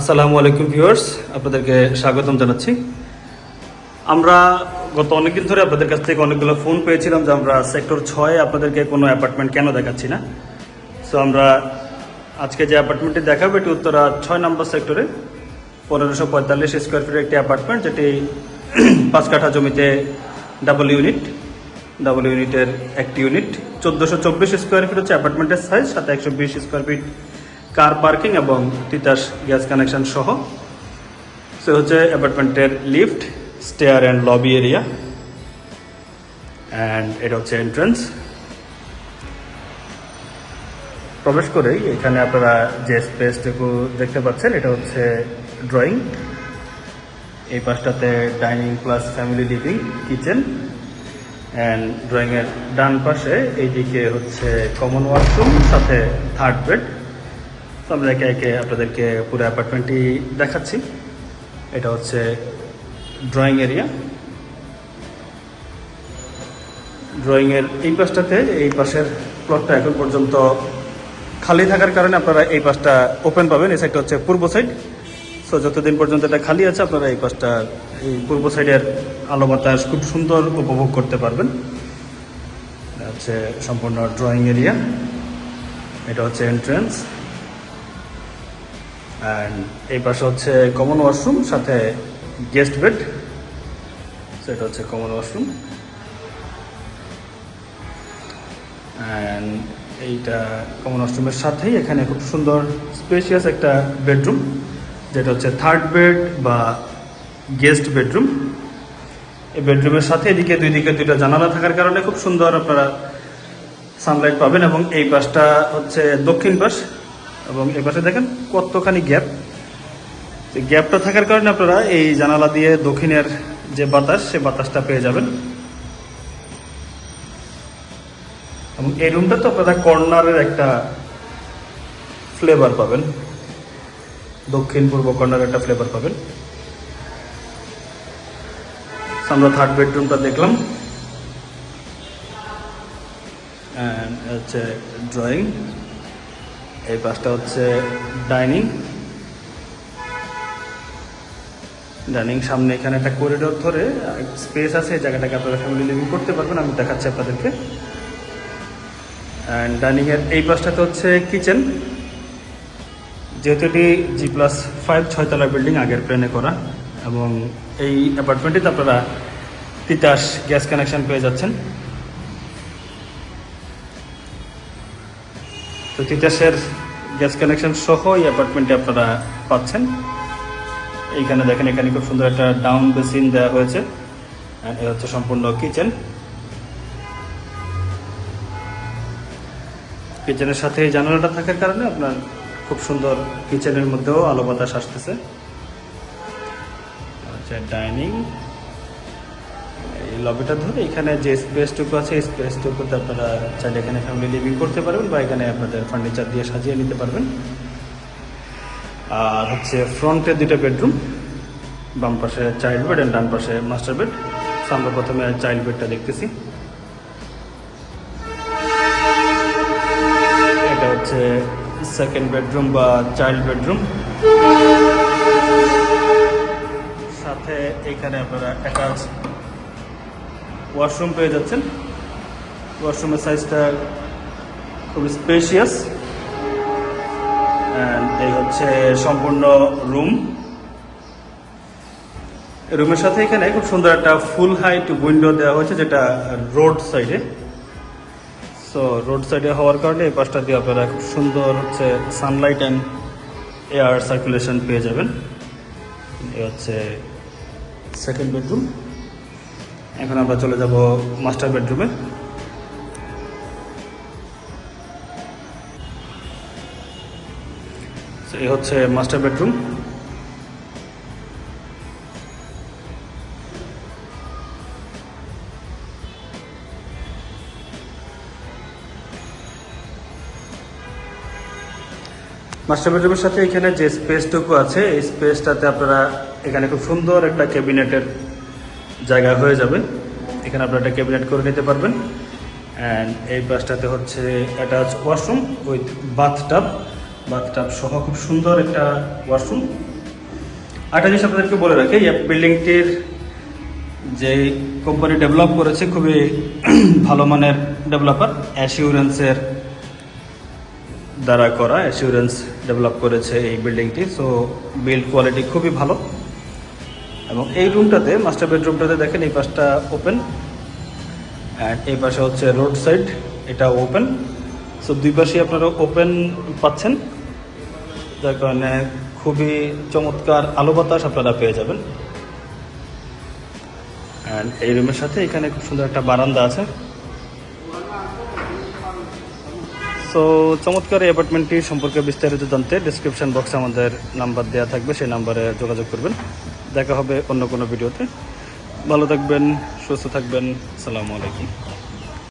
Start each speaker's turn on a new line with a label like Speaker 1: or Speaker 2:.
Speaker 1: আসসালামু আলাইকুম ভিউয়ার্স, আপনাদেরকে স্বাগতম জানাচ্ছি। আমরা গত অনেকদিন ধরে আপনাদের কাছ থেকে অনেকগুলো ফোন পেয়েছিলাম যে আমরা সেক্টর ছয়ে আপনাদেরকে কোনো অ্যাপার্টমেন্ট কেন দেখাচ্ছি না। সো আমরা আজকে যে অ্যাপার্টমেন্টটি দেখাবো, এটি উত্তরা ছয় নম্বর সেক্টরে, পনেরোশো পঁয়তাল্লিশ স্কোয়ার ফিটের একটি অ্যাপার্টমেন্ট, যেটি পাঁচ কাঠা জমিতে ডাবল ইউনিট ডাবল ইউনিটের একটি ইউনিট চোদ্দোশো চব্বিশ স্কোয়ার ফিট হচ্ছে অ্যাপার্টমেন্টের সাইজ সাথে একশো বিশ স্কোয়ার ফিট কার পার্কিং এবং তিতাস গ্যাস কানেকশন সহ। সে হচ্ছে অ্যাপার্টমেন্টের lift stair and lobby area and এটা হচ্ছে এন্ট্রান্স প্রবেশ করেই এখানে আপনারা যে স্পেসটুকু দেখতে পাচ্ছেন, এটা হচ্ছে ড্রয়িং এই পাশটাতে dining plus family living kitchen and ড্রয়িংয়ের ডান পাশে এইদিকে হচ্ছে কমন ওয়াশরুম সাথে থার্ড বেড আমরা একে একে আপনাদেরকে পুরো অ্যাপার্টমেন্টটি দেখাচ্ছি। এটা হচ্ছে ড্রয়িং এরিয়া ড্রয়িংয়ের এই পাশটাতে, এই পাশের প্লটটা এখন পর্যন্ত খালি থাকার কারণে আপনারা এই পাশটা ওপেন পাবেন। এই সাইডটা হচ্ছে পূর্ব সাইড সো যতদিন পর্যন্ত এটা খালি আছে, আপনারা এই পাশটা, এই পূর্ব সাইডের আলো বাতাস খুব সুন্দর উপভোগ করতে পারবেন। হচ্ছে সম্পূর্ণ ড্রয়িং এরিয়া এটা হচ্ছে এন্ট্রেন্স অ্যান্ড এই পাশে হচ্ছে কমন ওয়াশরুম সাথে গেস্ট বেড সেটা হচ্ছে কমন ওয়াশরুম এইটা কমন ওয়াশরুমের সাথেই এখানে খুব সুন্দর স্পেশিয়াস একটা বেডরুম যেটা হচ্ছে থার্ড বেড বা গেস্ট বেডরুম এই বেডরুমের সাথে এদিকে, দুই দিকে দুইটা জানালা থাকার কারণে খুব সুন্দর আপনারা সানলাইট পাবেন এবং এই পাশটা হচ্ছে দক্ষিণ পাশ। এবং এই পাশে দেখেন কতখানি গ্যাপ। গ্যাপটা থাকার কারণে আপনারা এই জানালা দিয়ে দক্ষিণের যে বাতাস, সে বাতাসটা পেয়ে যাবেন। এবং এই রুমটা তো আপনারা কর্নারের একটা ফ্লেভার পাবেন। দক্ষিণ পূর্ব কর্নারের একটা ফ্লেভার পাবেন। আমরা থার্ড বেডরুমটা দেখলাম। And, হচ্ছে ড্রয়িং এই পাশটা হচ্ছে ডাইনিং। ডাইনিং সামনে এখানে একটা করিডোর ধরে স্পেস আছে, এই জায়গাটাকে আপনারা ফ্যামিলি লিভিং করতে পারবেন, আমি দেখাচ্ছি আপনাদেরকে। অ্যান্ড ডাইনিংয়ের এই পাশটাতে হচ্ছে কিচেন যেহেতু এটি জি প্লাস ফাইভ ছয়তলা বিল্ডিং আগের প্ল্যানে করা, এবং এই অ্যাপার্টমেন্টটিতে আপনারা তিতাস গ্যাস কানেকশন পেয়ে যাচ্ছেন। তো তিতাসের গ্যাস কানেকশন সহ এই অ্যাপার্টমেন্টে আপনারা পাচ্ছেন। এইখানে দেখেন, এখানে খুব সুন্দর একটা ডাউন বেসিন দেওয়া হয়েছে। এ হচ্ছে সম্পূর্ণ কিচেন। কিচেনের সাথে জানালাটা থাকার কারণে আপনার খুব সুন্দর কিচেনের মধ্যেও আলো বাতাস আসতেছে। হচ্ছে ডাইনিং। লবিটা ধরে এখানে যে স্পেসটুকু আছে স্পেসটুকুতে আপনারা চাইলে এখানে ফ্যামিলি লিভিং করতে পারবেন বা এখানে আপনাদের ফার্নিচার দিয়ে সাজিয়ে নিতে পারবেন। আর হচ্ছে ফ্রন্টে দুটো বেডরুম বাম পাশে চাইল্ড বেড অ্যান্ড ডান পাশে মাস্টার বেড আমরা প্রথমে চাইল্ড বেডটা দেখতেছি। এটা হচ্ছে সেকেন্ড বেডরুম বা চাইল্ড বেডরুম সাথে এখানে আপনারা অ্যাটাচ ওয়াশরুম পেয়ে যাচ্ছেন। ওয়াশরুমের সাইজটা খুব স্পেশিয়াস এই হচ্ছে সম্পূর্ণ রুম। রুমের সাথে এখানে খুব সুন্দর একটা ফুল হাইট উইন্ডো দেওয়া হয়েছে, যেটা রোড সাইডে সো রোড সাইডে হওয়ার কারণে এই পাশটা দিয়ে আপনারা খুব সুন্দর হচ্ছে সানলাইট অ্যান্ড এয়ার সার্কুলেশন পেয়ে যাবেন। এ হচ্ছে সেকেন্ড বেডরুম এখন আমরা চলে যাব মাস্টার বেডরুমে এই হচ্ছে মাস্টার বেডরুম মাস্টার বেডরুমের সাথে এখানে যে স্পেসটুকু আছে, এই স্পেসটাতে আপনারা এখানে খুব সুন্দর একটা ক্যাবিনেটের জায়গা হয়ে যাবে। এখানে আপনারা একটা ক্যাবিনেট করে নিতে পারবেন। অ্যান্ড এই পাশটাতে হচ্ছে attach washroom with bathtub bathtub সহ খুব সুন্দর একটা ওয়াশরুম একটা জিনিস আপনাদেরকে বলে রাখি, এই বিল্ডিংটির যে কোম্পানি ডেভেলপ করেছে খুবই ভালো মানের ডেভেলপার অ্যাসিউরেন্সের দ্বারা করা অ্যাসিউরেন্স ডেভেলপ করেছে এই বিল্ডিংটি সো বিল্ড কোয়ালিটি খুবই ভালো। এবং এই রুমটাতে মাস্টার বেডরুমটাতে দেখেন এই পাশটা ওপেন অ্যান্ড এই পাশে হচ্ছে রোড সাইড এটা ওপেন সো দুই পাশেই আপনারা ওপেন পাচ্ছেন, যার কারণে খুবই চমৎকার আলো বাতাস আপনারা পেয়ে যাবেন। অ্যান্ড এই রুমের সাথে এখানে খুব সুন্দর একটা বারান্দা আছে। সো চমৎকার এই অ্যাপার্টমেন্টটি সম্পর্কে বিস্তারিত জানতে ডিসক্রিপশন বক্সে আমাদের নাম্বার দেওয়া থাকবে, সেই নাম্বারে যোগাযোগ করবেন। দেখা হবে অন্য কোনো ভিডিওতে। ভালো থাকবেন সুস্থ থাকবেন। সালামু আলাইকুম।